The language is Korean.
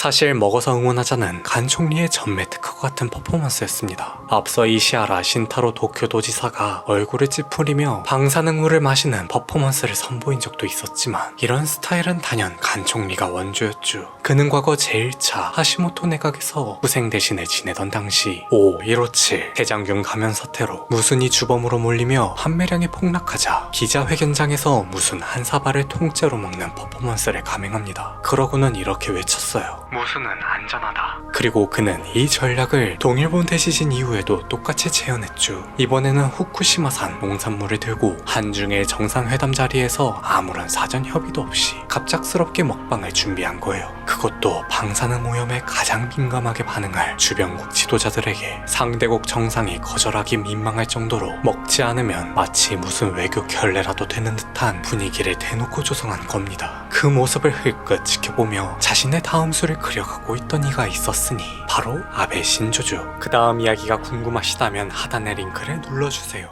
사실 먹어서 응원하자는 간 총리의 전매 특허 같은 퍼포먼스였습니다. 앞서 이시아라 신타로 도쿄 도지사가 얼굴을 찌푸리며 방사능물을 마시는 퍼포먼스를 선보인 적도 있었지만 이런 스타일은 단연 간 총리가 원조였죠. 그는 과거 제1차 하시모토 내각에서 후생 대신에 지내던 당시 5157 대장균 감염 사태로 무순이 주범으로 몰리며 판매량이 폭락하자 기자회견장에서 무순 한 사발을 통째로 먹는 퍼포먼스를 감행합니다. 그러고는 이렇게 외쳤어요. 무순은 안전하다. 그리고 그는 이 전략을 동일본 대지진 이후에 도 똑같이 재현했죠. 이번에는 후쿠시마산 농산물을 들고 한중일 정상회담 자리에서 아무런 사전 협의도 없이 갑작스럽게 먹방을 준비한 거예요. 그것도 방사능 오염에 가장 민감하게 반응할 주변국 지도자들에게 상대국 정상이 거절하기 민망할 정도로 먹지 않으면 마치 무슨 외교 결례라도 되는 듯한 분위기를 대놓고 조성한 겁니다. 그 모습을 흘끗 지켜보며 자신의 다음 수를 그려가고 있던 이가 있었으니 바로 아베 신조죠. 그 다음 이야기가 궁금하시다면 하단의 링크를 눌러주세요.